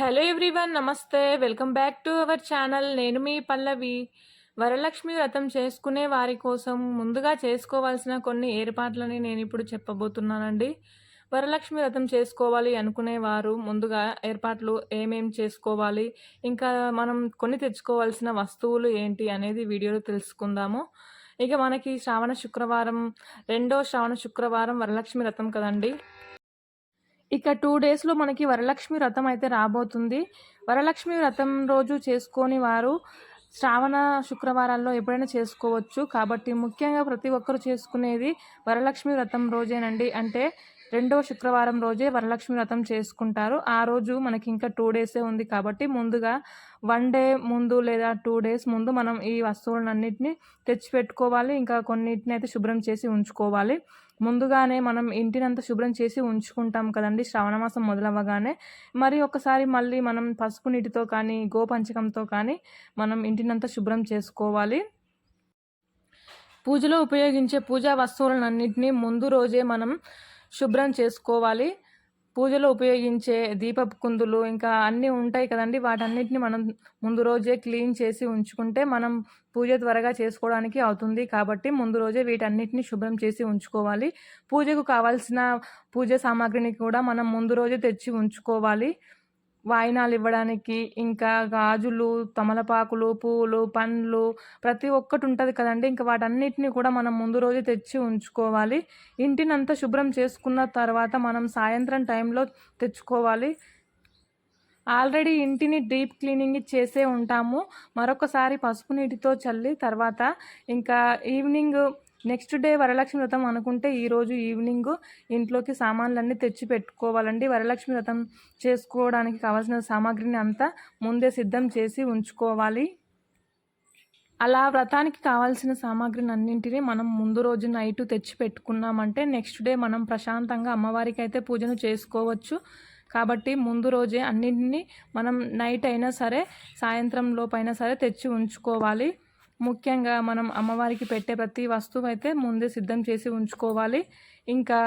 Hello everyone నమస్తే. Welcome back to our channel. నేను మీ పల్లవి. వరలక్ష్మి వ్రతం చేసుకునే వారి కోసం ముందుగా చేసుకోవాల్సిన కొన్ని ఏర్పాట్లని నేను ఇప్పుడు చెప్పబోతున్నానండి. వరలక్ష్మి వ్రతం చేసుకోవాలి అనుకునేవారు ముందుగా ఏర్పాట్లు ఏమేం చేసుకోవాలి ఇంకా మనం కొన్ని తెచ్చుకోవాల్సిన వస్తువులు ఏంటి అనేది వీడియోలో తెలుసుకుందాము. ఇక మనకి శ్రావణ శుక్రవారం రెండో శ్రావణ శుక్రవారం వరలక్ష్మి వ్రతం కదండి. ఇక టూ డేస్లో మనకి వరలక్ష్మి వ్రతం అయితే రాబోతుంది. వరలక్ష్మి వ్రతం రోజు చేసుకొని వారు శ్రావణ శుక్రవారాల్లో ఎప్పుడైనా చేసుకోవచ్చు. కాబట్టి ముఖ్యంగా ప్రతి ఒక్కరు చేసుకునేది వరలక్ష్మి వ్రతం రోజేనండి. అంటే రెండవ శుక్రవారం రోజే వరలక్ష్మి వ్రతం చేసుకుంటారు. ఆ రోజు మనకి ఇంకా టూ డేసే ఉంది కాబట్టి ముందుగా వన్ డే ముందు లేదా టూ డేస్ ముందు మనం ఈ వస్తువులన్నింటినీ తెచ్చిపెట్టుకోవాలి. ఇంకా కొన్నిటిని అయితే శుభ్రం చేసి ఉంచుకోవాలి. ముందుగానే మనం ఇంటినంతా శుభ్రం చేసి ఉంచుకుంటాం కదండి శ్రావణమాసం మొదలవ్వగానే. మరి ఒకసారి మళ్ళీ మనం పసుపు నీటితో కానీ గోపంచకంతో కానీ మనం ఇంటినంతా శుభ్రం చేసుకోవాలి. పూజలో ఉపయోగించే పూజా వస్తువులన్నింటినీ ముందు రోజే మనం శుభ్రం చేసుకోవాలి. పూజలో ఉపయోగించే దీపపు కుందులు ఇంకా అన్నీ ఉంటాయి కదండి. వాటన్నిటిని మనం ముందు రోజే క్లీన్ చేసి ఉంచుకుంటే మనం పూజ త్వరగా చేసుకోవడానికి అవుతుంది కాబట్టి ముందు రోజే వీటన్నిటిని శుభ్రం చేసి ఉంచుకోవాలి. పూజకు కావాల్సిన పూజ సామాగ్రిని కూడా మనం ముందు రోజే తెచ్చి ఉంచుకోవాలి. వాయినాలు ఇవ్వడానికి ఇంకా గాజులు తమలపాకులు పూలు పండ్లు ప్రతి ఒక్కటి ఉంటుంది కదండి. ఇంకా వాటన్నిటిని కూడా మనం ముందు రోజు తెచ్చి ఉంచుకోవాలి. ఇంటినంతా శుభ్రం చేసుకున్న తర్వాత మనం సాయంత్రం టైంలో తెచ్చుకోవాలి. ఆల్రెడీ ఇంటిని డీప్ క్లీనింగ్ చేసే ఉంటాము. మరొకసారి పసుపు నీటితో చల్లి తర్వాత ఇంకా ఈవినింగ్ నెక్స్ట్ డే వరలక్ష్మి వ్రతం అనుకుంటే ఈరోజు ఈవినింగ్ ఇంట్లోకి సామాన్లన్నీ తెచ్చి పెట్టుకోవాలండి. వరలక్ష్మి వ్రతం చేసుకోవడానికి కావాల్సిన సామాగ్రిని అంతా ముందే సిద్ధం చేసి ఉంచుకోవాలి. అలా వ్రతానికి కావాల్సిన సామాగ్రిని అన్నింటినీ మనం ముందు రోజు నైట్ తెచ్చి పెట్టుకున్నామంటే నెక్స్ట్ డే మనం ప్రశాంతంగా అమ్మవారికి అయితే పూజను చేసుకోవచ్చు. కాబట్టి ముందు రోజే అన్నింటినీ మనం నైట్ అయినా సరే సాయంత్రం లోపైనా సరే తెచ్చి ఉంచుకోవాలి. ముఖ్యంగా మనం అమ్మవారికి పెట్టే ప్రతి వస్తువు అయితే ముందే సిద్ధం చేసి ఉంచుకోవాలి. ఇంకా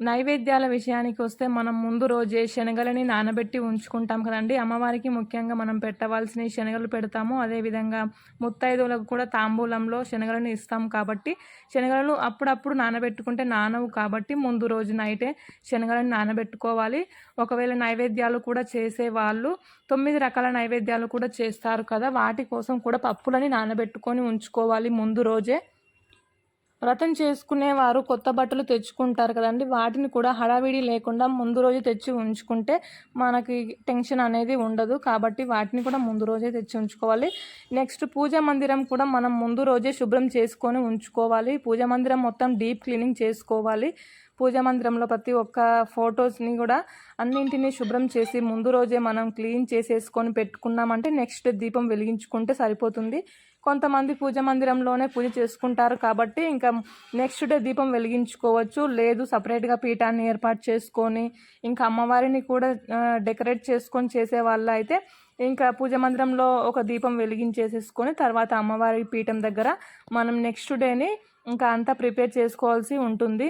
నైవేద్యాల విషయానికి వస్తే మనం ముందు రోజే శనగలని నానబెట్టి ఉంచుకుంటాం కదండి. అమ్మవారికి ముఖ్యంగా మనం పెట్టవలసిన శనగలు పెడతాము. అదేవిధంగా ముత్తైదువులకు కూడా తాంబూలంలో శనగలను ఇస్తాం కాబట్టి శనగలను అప్పుడప్పుడు నానబెట్టుకుంటే నానవు కాబట్టి ముందు రోజు నైటే శనగలను నానబెట్టుకోవాలి. ఒకవేళ నైవేద్యాలు కూడా చేసే వాళ్ళు తొమ్మిది రకాల నైవేద్యాలు కూడా చేస్తారు కదా. వాటి కోసం కూడా పప్పులని నానబెట్టుకొని ఉంచుకోవాలి ముందు రోజే. వ్రతం చేసుకునేవారు కొత్త బట్టలు తెచ్చుకుంటారు కదండి. వాటిని కూడా హడావిడి లేకుండా ముందు రోజు తెచ్చి ఉంచుకుంటే మనకి టెన్షన్ అనేది ఉండదు. కాబట్టి వాటిని కూడా ముందు రోజే తెచ్చి ఉంచుకోవాలి. నెక్స్ట్ పూజ మందిరం కూడా మనం ముందు రోజే శుభ్రం చేసుకొని ఉంచుకోవాలి. పూజ మందిరం మొత్తం డీప్ క్లీనింగ్ చేసుకోవాలి. పూజ మందిరంలో ప్రతి ఒక్క ఫొటోస్ని కూడా అన్నింటినీ శుభ్రం చేసి ముందు రోజే మనం క్లీన్ చేసేసుకొని పెట్టుకున్నామంటే నెక్స్ట్ దీపం వెలిగించుకుంటే సరిపోతుంది. కొంతమంది పూజ మందిరంలోనే పూజ చేసుకుంటారు కాబట్టి ఇంకా నెక్స్ట్ డే దీపం వెలిగించుకోవచ్చు. లేదు సపరేట్గా పీఠాన్ని ఏర్పాటు చేసుకొని ఇంకా అమ్మవారిని కూడా డెకరేట్ చేసుకొని చేసే వాళ్ళు అయితే ఇంకా పూజ మందిరంలో ఒక దీపం వెలిగించేసేసుకొని తర్వాత అమ్మవారి పీఠం దగ్గర మనం నెక్స్ట్ డేని ఇంకా అంతా ప్రిపేర్ చేసుకోవాల్సి ఉంటుంది.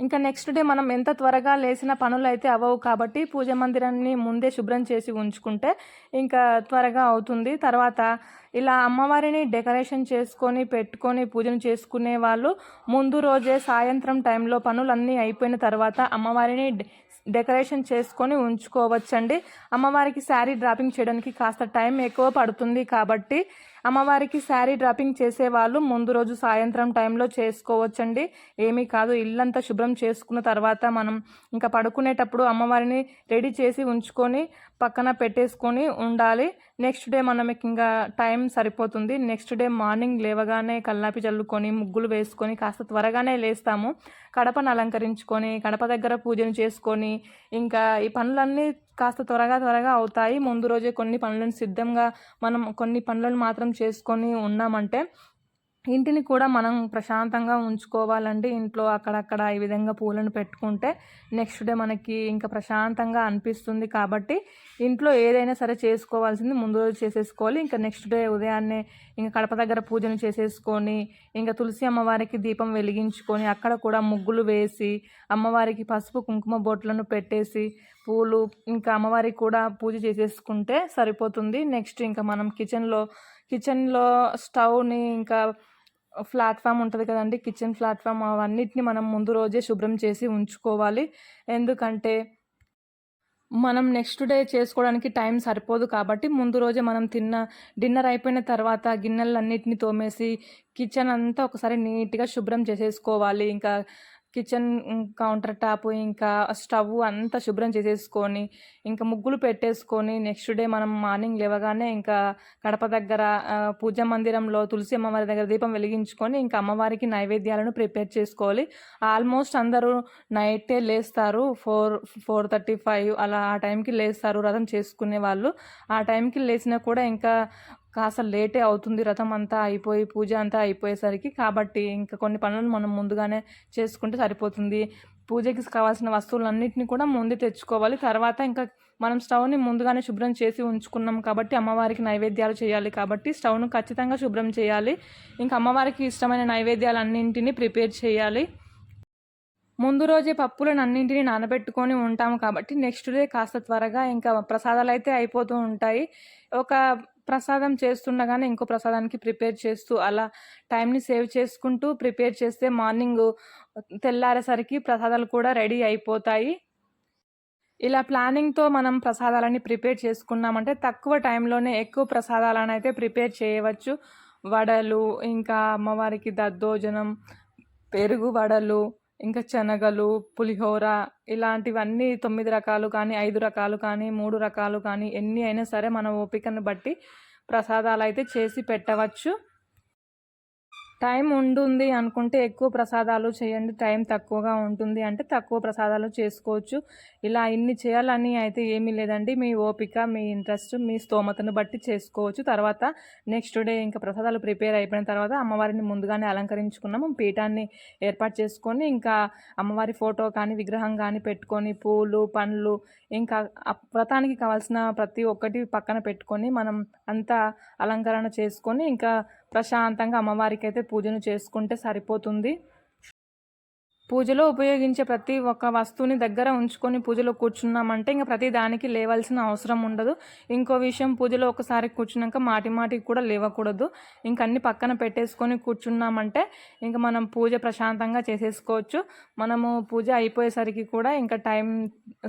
ఇంకా నెక్స్ట్ డే మనం ఎంత త్వరగా లేచిన పనులు అయితే అవ్వవు కాబట్టి పూజ మందిరాన్ని ముందే శుభ్రం చేసి ఉంచుకుంటే ఇంకా త్వరగా అవుతుంది. తర్వాత ఇలా అమ్మవారిని డెకరేషన్ చేసుకొని పెట్టుకొని పూజను చేసుకునే వాళ్ళు ముందు రోజే సాయంత్రం టైంలో పనులన్నీ అయిపోయిన తర్వాత అమ్మవారిని డెకరేషన్ చేసుకొని ఉంచుకోవచ్చండి. అమ్మవారికి శారీ డ్రాపింగ్ చేయడానికి కాస్త టైం ఎక్కువ పడుతుంది కాబట్టి అమ్మవారికి శారీ డ్రాపింగ్ చేసేవాళ్ళు ముందు రోజు సాయంత్రం టైంలో చేసుకోవచ్చండి. ఏమీ కాదు ఇల్లంతా శుభ్రం చేసుకున్న తర్వాత మనం ఇంకా పడుకునేటప్పుడు అమ్మవారిని రెడీ చేసి ఉంచుకొని పక్కన పెట్టేసుకొని ఉండాలి. నెక్స్ట్ డే మనకి ఇంకా టైం సరిపోతుంది. నెక్స్ట్ డే మార్నింగ్ లేవగానే కల్లాపి చల్లుకొని ముగ్గులు వేసుకొని కాస్త త్వరగానే లేస్తాము. కడపను అలంకరించుకొని కడప దగ్గర పూజను చేసుకొని ఇంకా ఈ పనులన్నీ కాస్త త్వరగా త్వరగా అవుతాయి. ముందు రోజే కొన్ని పనులను సిద్ధంగా మనం కొన్ని పనులను మాత్రం చేసుకొని ఉన్నామంటే ఇంటిని కూడా మనం ప్రశాంతంగా ఉంచుకోవాలండి. ఇంట్లో అక్కడక్కడ ఈ విధంగా పూలను పెట్టుకుంటే నెక్స్ట్ డే మనకి ఇంకా ప్రశాంతంగా అనిపిస్తుంది కాబట్టి ఇంట్లో ఏదైనా సరే చేసుకోవాల్సింది ముందు రోజు చేసేసుకోవాలి. ఇంకా నెక్స్ట్ డే ఉదయాన్నే ఇంకా కడప దగ్గర పూజను చేసేసుకొని ఇంకా తులసి అమ్మవారికి దీపం వెలిగించుకొని అక్కడ కూడా ముగ్గులు వేసి అమ్మవారికి పసుపు కుంకుమ బొట్లను పెట్టేసి పూలు ఇంకా అమ్మవారికి కూడా పూజ చేసేసుకుంటే సరిపోతుంది. నెక్స్ట్ ఇంకా మనం కిచెన్లో కిచెన్లో స్టవ్ని ఇంకా ప్లాట్ఫామ్ ఉంటుంది కదండి కిచెన్ ప్లాట్ఫామ్ అవన్నిటిని మనం ముందు రోజే శుభ్రం చేసి ఉంచుకోవాలి. ఎందుకంటే మనం నెక్స్ట్ డే చేసుకోవడానికి టైం సరిపోదు కాబట్టి ముందు రోజే మనం తిన్న డిన్నర్ అయిపోయిన తర్వాత గిన్నెలన్నిటిని తోమేసి కిచెన్ అంతా ఒకసారి నీట్గా శుభ్రం చేసేసుకోవాలి. ఇంకా కిచెన్ కౌంటర్ టాప్ ఇంకా స్టవ్ అంతా శుభ్రం చేసేసుకొని ఇంకా ముగ్గులు పెట్టేసుకొని నెక్స్ట్ డే మనం మార్నింగ్ లేవగానే ఇంకా కడప దగ్గర పూజ పూజా మందిరంలో తులసి అమ్మవారి దగ్గర దీపం వెలిగించుకొని ఇంకా అమ్మవారికి నైవేద్యాలను ప్రిపేర్ చేసుకోవాలి. ఆల్మోస్ట్ అందరూ నైటే లేస్తారు. ఫోర్ ఫోర్ థర్టీ ఫైవ్ అలా ఆ టైంకి లేస్తారు రథం చేసుకునే వాళ్ళు. ఆ టైంకి లేచినా కూడా ఇంకా కాస్త లేటే అవుతుంది. రథం అంతా అయిపోయి పూజ అంతా అయిపోయేసరికి కాబట్టి ఇంకా కొన్ని పనులను మనం ముందుగానే చేసుకుంటే సరిపోతుంది. పూజకి కావాల్సిన వస్తువులన్నింటినీ కూడా ముందే తెచ్చుకోవాలి. తర్వాత ఇంకా మనం స్టవ్ని ముందుగానే శుభ్రం చేసి ఉంచుకున్నాం కాబట్టి అమ్మవారికి నైవేద్యాలు చేయాలి కాబట్టి స్టవ్ను ఖచ్చితంగా శుభ్రం చేయాలి. ఇంకా అమ్మవారికి ఇష్టమైన నైవేద్యాలు అన్నింటినీ ప్రిపేర్ చేయాలి. ముందు రోజే పప్పులను అన్నింటినీ నానబెట్టుకొని ఉంటాము కాబట్టి నెక్స్ట్ డే కాస్త త్వరగా ఇంకా ప్రసాదాలు అయితే అయిపోతూ ఉంటాయి. ఒక ప్రసాదం చేస్తుండగానే ఇంకో ప్రసాదానికి ప్రిపేర్ చేస్తూ అలా టైంని సేవ్ చేసుకుంటూ ప్రిపేర్ చేస్తే మార్నింగ్ తెల్లారేసరికి ప్రసాదాలు కూడా రెడీ అయిపోతాయి. ఇలా ప్లానింగ్తో మనం ప్రసాదాలని ప్రిపేర్ చేసుకున్నామంటే తక్కువ టైంలోనే ఎక్కువ ప్రసాదాలను అయితే ప్రిపేర్ చేయవచ్చు. వడలు ఇంకా అమ్మవారికి దద్దోజనం పెరుగు వడలు ఇంకా శనగలు పులిహోర ఇలాంటివన్నీ తొమ్మిది రకాలు కానీ ఐదు రకాలు కానీ మూడు రకాలు కానీ ఎన్ని అయినా సరే మన ఓపికను బట్టి ప్రసాదాలు అయితే చేసి పెట్టవచ్చు. టైం ఉంటుంది అనుకుంటే ఎక్కువ ప్రసాదాలు చేయండి. టైం తక్కువగా ఉంటుంది అంటే తక్కువ ప్రసాదాలు చేసుకోవచ్చు. ఇలా ఇన్ని చేయాలని అయితే ఏమీ లేదండి. మీ ఓపిక మీ ఇంట్రెస్ట్ మీ స్తోమతను బట్టి చేసుకోవచ్చు. తర్వాత నెక్స్ట్ డే ఇంకా ప్రసాదాలు ప్రిపేర్ అయిపోయిన తర్వాత అమ్మవారిని ముందుగానే అలంకరించుకున్నాము. పీఠాన్ని ఏర్పాటు చేసుకొని ఇంకా అమ్మవారి ఫోటో కానీ విగ్రహం కానీ పెట్టుకొని పూలు పండ్లు ఇంకా వ్రతానికి కావాల్సిన ప్రతి ఒక్కటి పక్కన పెట్టుకొని మనం అంతా అలంకరణ చేసుకొని ఇంకా ప్రశాంతంగా అమ్మవారికి అయితే పూజను చేసుకుంటే సరిపోతుంది. పూజలో ఉపయోగించే ప్రతి ఒక్క వస్తువుని దగ్గర ఉంచుకొని పూజలో కూర్చున్నామంటే ఇంకా ప్రతి దానికి లేవాల్సిన అవసరం ఉండదు. ఇంకో విషయం పూజలో ఒకసారి కూర్చున్నాక మాటి మాటికి కూడా లేవకూడదు. ఇంక అన్ని పక్కన పెట్టేసుకొని కూర్చున్నామంటే ఇంకా మనం పూజ ప్రశాంతంగా చేసేసుకోవచ్చు. మనము పూజ అయిపోయేసరికి కూడా ఇంకా టైం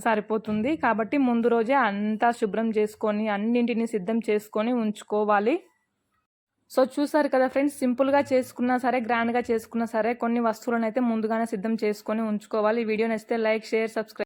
సరిపోతుంది. కాబట్టి ముందు రోజే అంతా శుభ్రం చేసుకొని అన్నింటిని సిద్ధం చేసుకొని ఉంచుకోవాలి. సో చూసారు కదా ఫ్రెండ్స్ సింపుల్గా చేసుకున్నా సరే గ్రాండ్గా చేసుకున్నా సరే కొన్ని వస్తువులను అయితే ముందుగానే సిద్ధం చేసుకొని ఉంచుకోవాలి. ఈ వీడియో నచ్చితే లైక్ షేర్ సబ్స్క్రైబ్